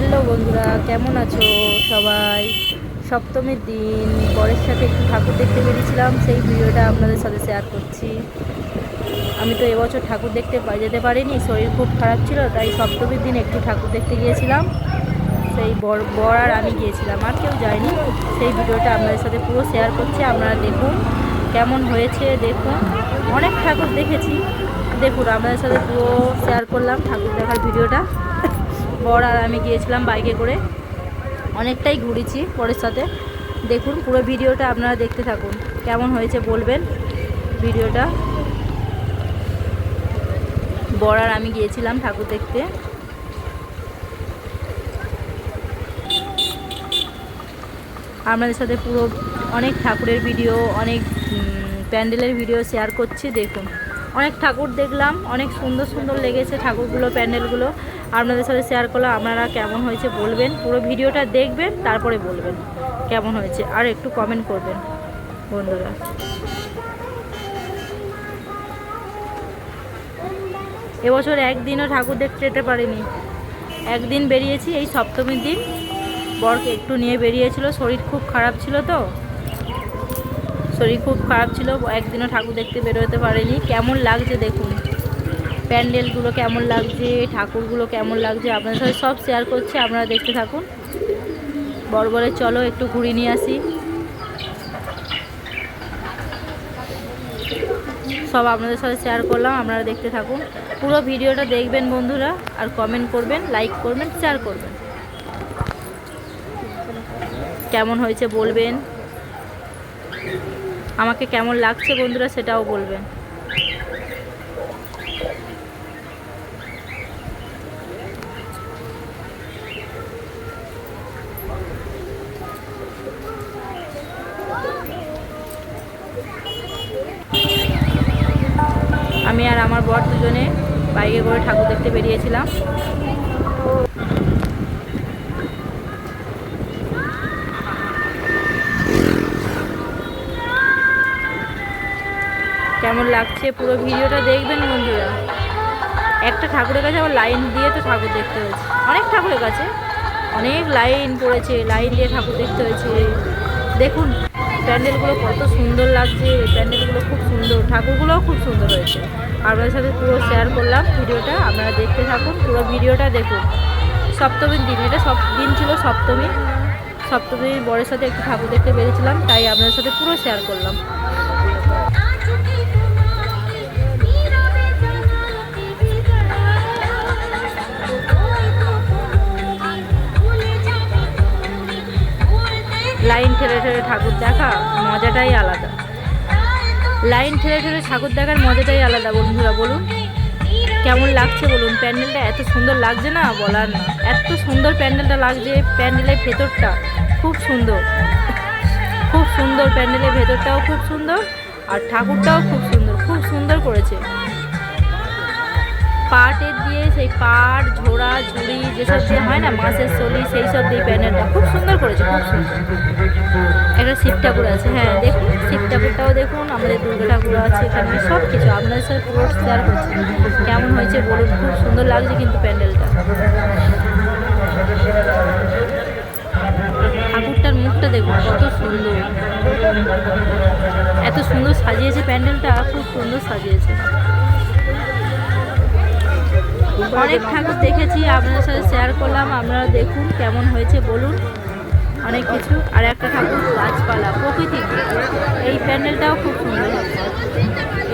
Hello বন্ধুরা, কেমন আছো সবাই? সপ্তমীর দিন, বরের সাথে একটু ঠাকুর দেখতে বেরিয়েছিলাম, সেই ভিডিওটা আপনাদের সাথে শেয়ার করছি। আমি তো এবছর ঠাকুর দেখতে যেতে পারিনি, শরীর খুব খারাপ ছিল, তাই সপ্তমীর দিন একটু ঠাকুর দেখতে গিয়েছিলাম। সেই বর বর আর আমি গিয়েছিলাম, আর কেউ যায়নি। সেই ভিডিওটা আপনাদের সাথে পুরো শেয়ার করছি, আপনারা দেখুন কেমন হয়েছে, দেখুন। অনেক ঠাকুর দেখেছি। দেখুন, আপনাদের সাথে পুরো শেয়ার করলাম ঠাকুর দেখার ভিডিওটা। বর আর আমি গিয়েছিলাম বাইকে করে। অনেকটাই ঘুরেছি বরের সাথে। দেখুন, পুরো ভিডিওটা আপনারা দেখতে থাকুন। কেমন হয়েছে বলবেন ভিডিওটা? বর আর আমি গিয়েছিলাম ঠাকুর দেখতে। আপনাদের সাথে পুরো অনেক ঠাকুরের ভিডিও, অনেক প্যান্ডেলের ভিডিও শেয়ার করছি। দেখুন, অনেক ঠাকুর দেখলাম, অনেক সুন্দর সুন্দর লেগেছে ঠাকুরগুলো, প্যান্ডেলগুলো। আপনাদের সাথে শেয়ার করলাম, আপনারা কেমন হয়েছে বলবেন। পুরো ভিডিওটা দেখবেন, তারপরে বলবেন কেমন হয়েছে। আর একটু কমেন্ট করবেন, বন্ধুরা। এবছর একদিনও ঠাকুর দেখতে যেতে পারিনি। একদিন বেরিয়েছি, এই সপ্তমীর দিন। বরকে একটু নিয়ে বেরিয়েছিল, শরীর খুব খারাপ ছিল তো। শরীর খুব খারাপ ছিল, একদিনও ঠাকুর দেখতে বেরোতে পারেনি। কেমন লাগছে দেখুন। প্যান্ডেলগুলো কেমন লাগছে, ঠাকুরগুলো কেমন লাগছে, আপনাদের সাথে সব শেয়ার করছে, আপনারা দেখতে থাকুন। বড় বলে চলো, একটু ঘুরিয়ে নিয়ে আসি। সব আপনাদের সাথে শেয়ার করলাম, আপনারা দেখতে থাকুন। পুরো ভিডিওটা দেখবেন বন্ধুরা, আর কমেন্ট করবেন লাইক করবেন শেয়ার করবেন। কেমন হয়েছে বলবেন। আমাকে কেমন লাগছে বন্ধুরা সেটাও বলবেন। আর আমার বর দুজনে বাইকে করে ঠাকুর দেখতে বেরিয়েছিলাম। কেমন লাগছে পুরো ভিডিওটা দেখবেন বন্ধুরা? একটা ঠাকুরের কাছে আবার লাইন দিয়ে তো ঠাকুর দেখতে হয়েছে। অনেক ঠাকুরের কাছে। অনেক লাইন পড়েছে, লাইন দিয়ে ঠাকুর দেখতে হয়েছে। দেখুন প্যান্ডেলগুলো কত সুন্দর লাগছে প্যান্ডেলগুলো খুব সুন্দর, ঠাকুরগুলোও খুব সুন্দর হয়েছে। আপনাদের সাথে পুরো শেয়ার করলাম ভিডিওটা, আপনারা দেখতে থাকুন, পুরো ভিডিওটা দেখুন। সপ্তমীর দিন, এটা সব দিন ছিল সপ্তমী। সপ্তমীর বরের সাথে একটু ঠাকুর দেখতে পেরেছিলাম তাই আপনাদের সাথে পুরো শেয়ার করলাম। ঠেলে ঠাকুর দেখা মজাটাই আলাদা। লাইন ঠেলে ঠেলে ঠাকুর দেখার মজাটাই আলাদা বন্ধুরা, বলুন। কেমন লাগছে বলুন? প্যান্ডেলটা এত সুন্দর লাগছে না বলার না। এত সুন্দর প্যান্ডেলটা লাগছে, প্যান্ডেলের ভেতরটা খুব সুন্দর। খুব সুন্দর প্যান্ডেলের ভেতরটাও খুব সুন্দর আর ঠাকুরটাও খুব সুন্দর খুব সুন্দর করেছে। পাটের দিয়ে সেই পাট, ঝোড়া, ঝুড়ি যেসব দিয়ে হয় না, মাছের সলি, সেই সব দিয়ে প্যান্ডেলটা খুব সুন্দর করেছে, খুব সুন্দর। একটা শিব ঠাকুর আছে হ্যাঁ দেখুন, শিব ঠাকুরটাও দেখুন, আমাদের দুর্গা ঠাকুর আছে এখানে সব কিছু আপনাদের সাথে পুরো শেয়ার কেমন হয়েছে বলুন, খুব সুন্দর লাগছে কিন্তু প্যান্ডেলটা। ঠাকুরটার মুখটা দেখুন, কত সুন্দর। এত সুন্দর সাজিয়েছে প্যান্ডেলটা, খুব সুন্দর সাজিয়েছে। অনেক ঠাকুর দেখেছি, আপনাদের সাথে শেয়ার করলাম। আপনারা দেখুন কেমন হয়েছে, বলুন অনেক কিছু। আর একটা ঠাকুর গাছপালা প্রকৃতি এই প্যান্ডেলটাও খুব সুন্দর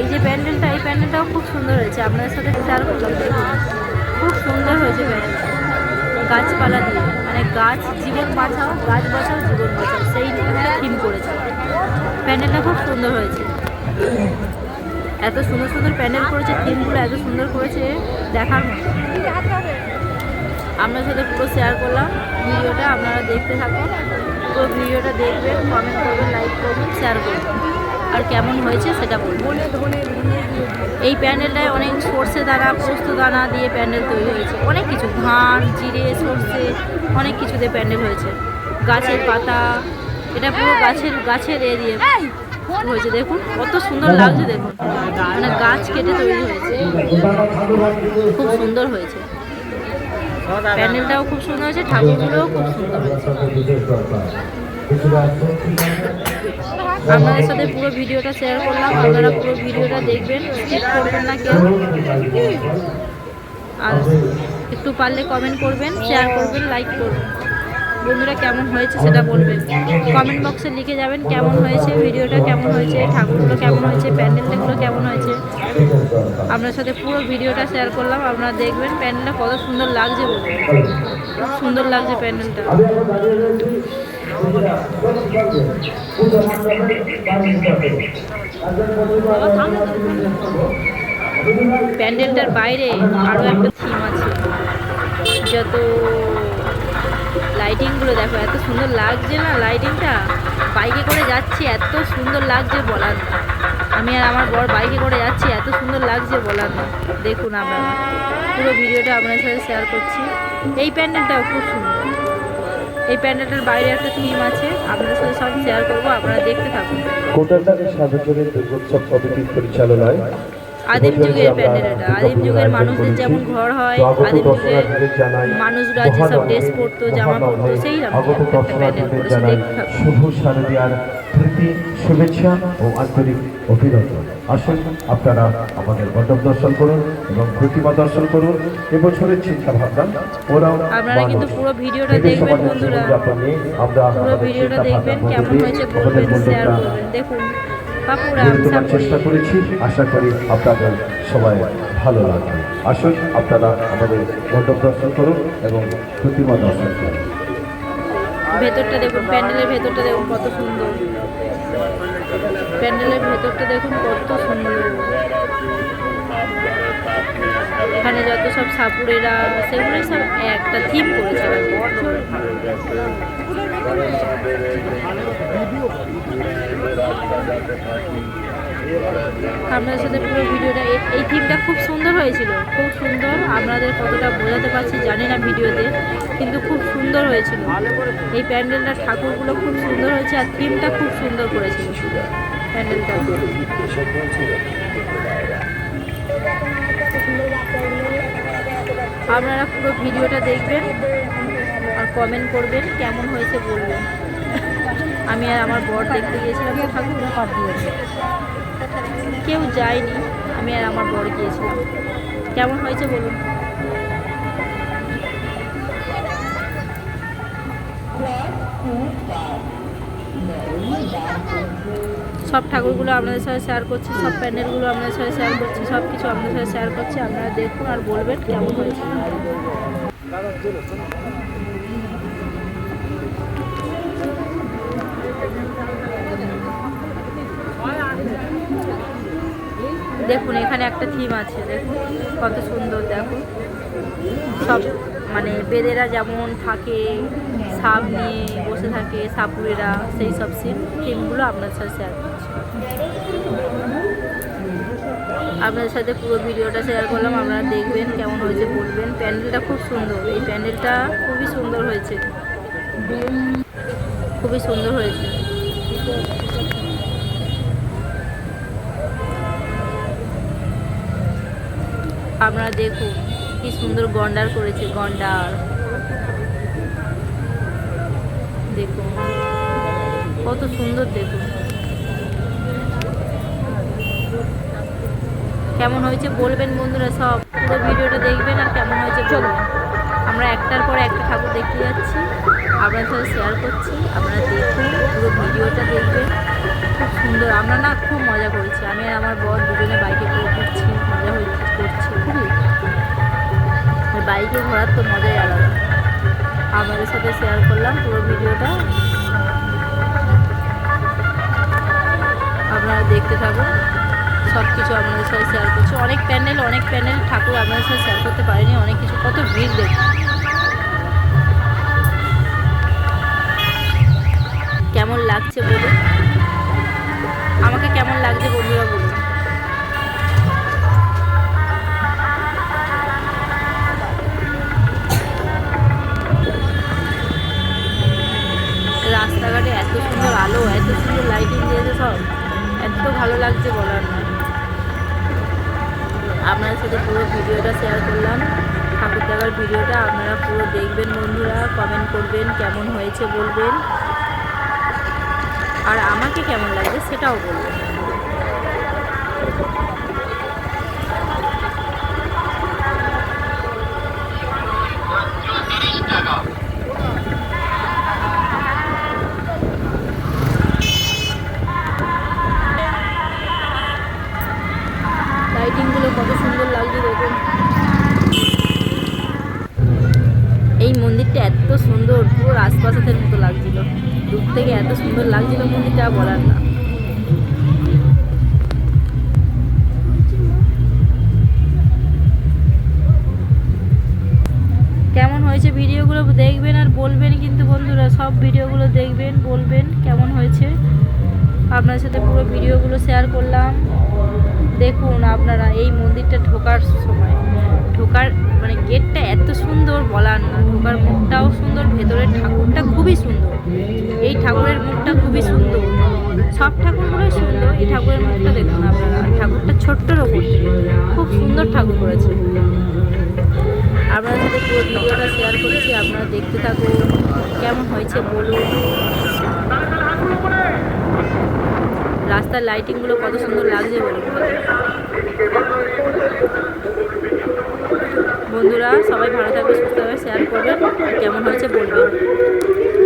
এই যে প্যান্ডেলটা, এই প্যান্ডেলটাও খুব সুন্দর হয়েছে। আপনাদের সাথে শেয়ার করলাম খুব সুন্দর হয়েছে প্যান্ডেলটা। গাছপালা দিয়ে। মানে গাছ জীবন বাঁচাও, গাছ বাঁচাও, জীবন বাঁচাও। সেই থিম করেছে। প্যান্ডেলটা খুব সুন্দর হয়েছে। এত সুন্দর সুন্দর প্যান্ডেল করেছে, থিমগুলো এত সুন্দর করেছে, দেখার মতো। আপনার সাথে পুরো শেয়ার করলাম ভিডিওটা, আপনারা দেখতে থাকুন। পুরো ভিডিওটা দেখবেন কমেন্ট করবেন লাইক করবেন শেয়ার করবেন। আর কেমন হয়েছে সেটা বলবেন এই প্যান্ডেলটায় অনেক সর্ষে দানা, পোস্ত দানা দিয়ে প্যান্ডেল তৈরি হয়েছে। অনেক কিছু, ধান, জিরে, সর্ষে, অনেক কিছুতে প্যান্ডেল হয়েছে। গাছের পাতা, এটা পুরো গাছের গাছের এ দিয়ে। হয়েছে, দেখুন, কত সুন্দর লাগছে, দেখুন। মানে গাছ কেটে তৈরি হয়েছে। খুব সুন্দর হয়েছে। প্যান্ডেলটাও খুব সুন্দর হয়েছে, ঠাকুরগুলোও খুব সুন্দর হয়েছে। আপনাদের সাথে পুরো ভিডিওটা শেয়ার করলাম, আপনারা পুরো ভিডিওটা দেখবেন স্কিপ করবেন না কেউ। আর একটু পারলে কমেন্ট করবেন শেয়ার করবেন লাইক করবেন। বন্ধুরা কেমন হয়েছে সেটা বলবেন। কমেন্ট বক্সে লিখে যাবেন কেমন হয়েছে, ভিডিওটা কেমন হয়েছে, ঠাকুরগুলো কেমন হয়েছে প্যান্ডেলটাগুলো কেমন হয়েছে। আপনার সাথে পুরো ভিডিওটা শেয়ার করলাম, আপনারা দেখবেন প্যান্ডেলটা কত সুন্দর লাগছে খুব সুন্দর লাগছে প্যান্ডেলটা। প্যান্ডেলটার বাইরে আরও একটা থিম আছে। যত লাইটিংগুলো দেখো, এত সুন্দর লাগছে না লাইটিংটা বাইকে করে যাচ্ছি, এত সুন্দর লাগছে বলার। না আমি আর আমার বর বাইকে করে যাচ্ছি, এত সুন্দর লাগছে বলার। না দেখুন আপনারা পুরো ভিডিওটা আপনার সাথে শেয়ার করছি। এই প্যান্ডেলটাও খুব সুন্দর। এই প্যান্ডেলটার বাইরে একটা থিম আছে, আপনাদের সাথে সব শেয়ার করব, আপনারা দেখতে থাকুন। কোটাটাকে সাধকের দুর্গোৎসব কমিটির পরিচালনায় আদিম যুগের প্যান্ডেল এটা। আদিম যুগের মানুষদের যেমন ঘর হয় আদিম যুগের মানুষরা যেসব ড্রেস পরতো জামা পরতো সেই। শুভ শারদীয়ার প্রীতি শুভেচ্ছা ও আন্তরিক অভিনন্দন। আসুন আপনারা আমাদের মণ্ডপ দর্শন করুন এবং প্রতিমা দর্শন করুন। এবছরের চিন্তা ভাবনা ওরাও আপনারা কিন্তু পুরো ভিডিওটা দেখবেন বন্ধুরা। আমরা পুরো ভিডিওটা দেখবেন কেমন হয়েছে বলবেন শেয়ার করবেন দেখুন। গড়ে তোলার চেষ্টা করেছি। আশা করি আপনাদের সবাই ভালো লাগবে। আসুন আপনারা আমাদের মণ্ডপ দর্শন করুন এবং প্রতিমা দর্শন করুন। ভেতরটা দেখুন প্যান্ডেলের ভেতরটা দেখুন কত সুন্দর। প্যান্ডেলের ভেতরটা দেখুন কত সুন্দর। এখানে যত সব সাপুরেরা সেগুলোই সব একটা থিম করেছে। আপনাদের সাথে পুরো ভিডিওটা, এই- থিমটা খুব সুন্দর হয়েছিল। খুব সুন্দর, আপনাদের কতটা বোঝাতে পারছি জানি না ভিডিওতে, কিন্তু খুব সুন্দর হয়েছিল। এই প্যান্ডেলটা, ঠাকুরগুলো খুব সুন্দর হয়েছে আর থিমটা খুব সুন্দর করেছিল। প্যান্ডেলটা। আপনারা পুরো ভিডিওটা দেখবেন। কমেন্ট করবেন, কেমন হয়েছে বলবেন। আমি আর আমার বর দেখতে গিয়েছিলাম, ঠাকুর কেউ যায়নি, আমি আর আমার বর গিয়েছিলাম। কেমন হয়েছে বলুন। সব ঠাকুরগুলো আপনাদের সাথে শেয়ার করছি, সব প্যান্ডেলগুলো আপনাদের সাথে শেয়ার করছি সব কিছু আপনাদের সাথে শেয়ার করছি, আপনারা দেখুন আর বলবেন কেমন হয়েছে। দেখুন, এখানে একটা থিম আছে, দেখুন, কত সুন্দর, দেখুন। সব মানে বেদেরা যেমন থাকে, সাপ নিয়ে বসে থাকে, সাপুরেরা, সেই সব সিন থিমগুলো আপনার সাথে শেয়ার করছি। আপনাদের সাথে পুরো ভিডিওটা শেয়ার করলাম, আপনারা দেখবেন কেমন হয়েছে, বলবেন। প্যান্ডেলটা খুব সুন্দর, এই প্যান্ডেলটা খুবই সুন্দর হয়েছে। খুবই সুন্দর হয়েছে। আপনারা দেখুন, কি সুন্দর গন্ডার করেছে, গন্ডার। দেখুন, কত সুন্দর দেখুন। কেমন হয়েছে বলবেন বন্ধুরা সব। পুরো ভিডিওটা দেখবেন আর কেমন হয়েছে বলবেন। আমরা একটার পর একটা ঠাকুর দেখতে যাচ্ছি। আপনার সাথে শেয়ার করছি। আপনারা দেখুন, পুরো ভিডিওটা দেখবেন। খুব সুন্দর। আমরা না খুব মজা করেছি। আমি আর আমার বর দুজনে বাইকে করে ঘুরছি, মজা হয়েছে করছি। খুবই। বাইকে ঘোরার তো মজাই আলাদা। আপনাদের সাথে শেয়ার করলাম পুরো ভিডিওটা। আপনারা দেখতে থাকুন। সব কিছু আপনাদের সাথে শেয়ার করছি। অনেক প্যান্ডেল অনেক প্যান্ডেল ঠাকুর আপনাদের সাথে শেয়ার করতে পারিনি, অনেক কিছু। কত ভিড় দেখুন কেমন লাগছে বলুন? আমাকে কেমন লাগছে বন্ধুরা বলুন। রাস্তাঘাটে এত সুন্দর আলো, এত সুন্দর লাইটিং দিয়েছে সব। এত ভালো লাগছে বলার নয়। আপনার সাথে পুরো ভিডিওটা শেয়ার করলাম। ঠাকুর দেখার ভিডিওটা আপনারা পুরো দেখবেন বন্ধুরা কমেন্ট করবেন, কেমন হয়েছে বলবেন। আর আমাকে কেমন লাগবে সেটাও বলবেন। এই মন্দিরটা এত সুন্দর, পুরো রাজপ্রাসাদের মতো লাগছিল। দূর থেকে এত সুন্দর লাগছিল মন্দিরটা বলার না। কেমন হয়েছে ভিডিওগুলো দেখবেন আর বলবেন কিন্তু বন্ধুরা, সব ভিডিওগুলো দেখবেন, বলবেন কেমন হয়েছে। আপনার সাথে পুরো ভিডিওগুলো শেয়ার করলাম। দেখুন আপনারা এই মন্দিরটা ঢোকার সময়। ঢোকার মানে গেটটা এত সুন্দর বলার না, ঢোকার মুখটাও সুন্দর, ভেতরের ঠাকুরটা খুবই সুন্দর। এই ঠাকুরের মুখটা খুবই সুন্দর। সব ঠাকুরগুলোই সুন্দর, এই ঠাকুরের মুখটা দেখুন আপনারা। ঠাকুরটা ওপর থেকে। খুব সুন্দর ঠাকুর করেছে। আপনাদের সাথে পুরো ভিডিওটা শেয়ার করেছি, আপনারা দেখতে থাকুন, কেমন হয়েছে বলুন। রাস্তার লাইটিংগুলো কত সুন্দর লাগছে বলুন। বন্ধুরা সবাই ভালো থাকবে সুস্থভাবে শেয়ার করবেন কেমন হয়েছে বলবেন